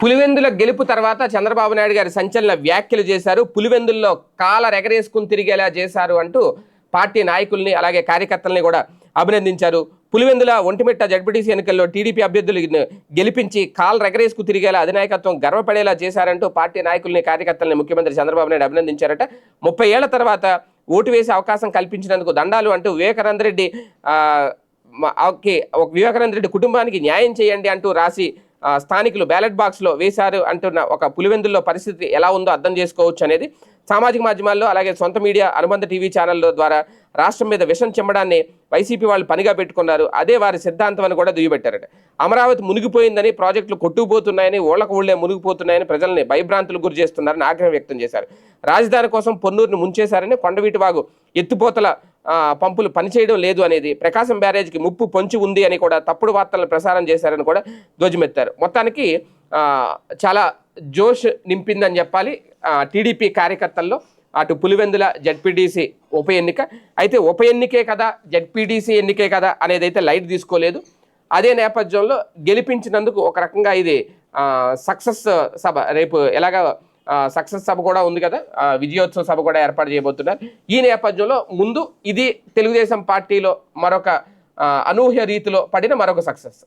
పులివెందుల గెలుపు తర్వాత చంద్రబాబు నాయుడు గారి సంచలన వ్యాఖ్యలు చేశారు. పులివెందుల్లో కాల రెగరేసుకుని తిరిగేలా చేశారు అంటూ పార్టీ నాయకుల్ని అలాగే కార్యకర్తల్ని కూడా అభినందించారు. పులివెందుల ఒంటిమిట్ట జడ్పీటీసీ ఎన్నికల్లో టీడీపీ అభ్యర్థులు గెలిపించి కాల్ రెగరేసుకు తిరిగేలా అధినాయకత్వం గర్వపడేలా చేశారంటూ పార్టీ నాయకుల్ని కార్యకర్తల్ని ముఖ్యమంత్రి చంద్రబాబు నాయుడు అభినందించారట. ముప్పై ఏళ్ళ తర్వాత ఓటు వేసే అవకాశం కల్పించినందుకు దండాలు అంటూ వివేకానంద రెడ్డి ఓకే ఒక వివేకానంద రెడ్డి కుటుంబానికి న్యాయం చేయండి అంటూ రాసి స్థానికులు బ్యాలెట్ బాక్స్లో వేశారు అంటున్న ఒక పులివెందుల్లో పరిస్థితి ఎలా ఉందో అర్థం చేసుకోవచ్చు అనేది సామాజిక మాధ్యమాల్లో అలాగే సొంత మీడియా అనుబంధ టీవీ ఛానళ్ళ ద్వారా రాష్ట్రం మీద విషం చెమ్మడాన్ని వైసీపీ వాళ్ళు పనిగా పెట్టుకున్నారు. అదే వారి సిద్ధాంతం అని కూడా దుయ్యబెట్టారట. అమరావతి మునిగిపోయిందని ప్రాజెక్టులు కొట్టుకుపోతున్నాయని ఓళ్ళకు ఊళ్ళే మునిగిపోతున్నాయని ప్రజల్ని భయభ్రాంతులు గురి చేస్తున్నారని ఆగ్రహం వ్యక్తం చేశారు. రాజధాని కోసం పొన్నూరుని ముంచేశారని కొండవీటి వాగు ఎత్తుపోతల పంపులు పనిచేయడం లేదు అనేది ప్రకాశం బ్యారేజ్కి ముప్పు పొంచి ఉంది అని కూడా తప్పుడు వార్తలను ప్రసారం చేశారని కూడా ధ్వజమెత్తారు. మొత్తానికి చాలా జోష్ నింపిందని చెప్పాలి. టీడీపీ కార్యకర్తల్లో అటు పులివెందుల జడ్పీడీసీ ఉప ఎన్నిక అయితే ఉప ఎన్నికే కదా జడ్పీడీసీ ఎన్నికే కదా అనేది అయితే లైట్ తీసుకోలేదు. అదే నేపథ్యంలో గెలిపించినందుకు ఒక రకంగా ఇది సక్సెస్ సభ రేపు ఎలాగా సక్సెస్ సభ కూడా ఉంది కదా విజయోత్సవ సభ కూడా ఏర్పాటు చేయబోతున్నారు. ఈ నేపథ్యంలో ముందు ఇది తెలుగుదేశం పార్టీలో మరొక అనూహ్య రీతిలో పడిన మరొక సక్సెస్.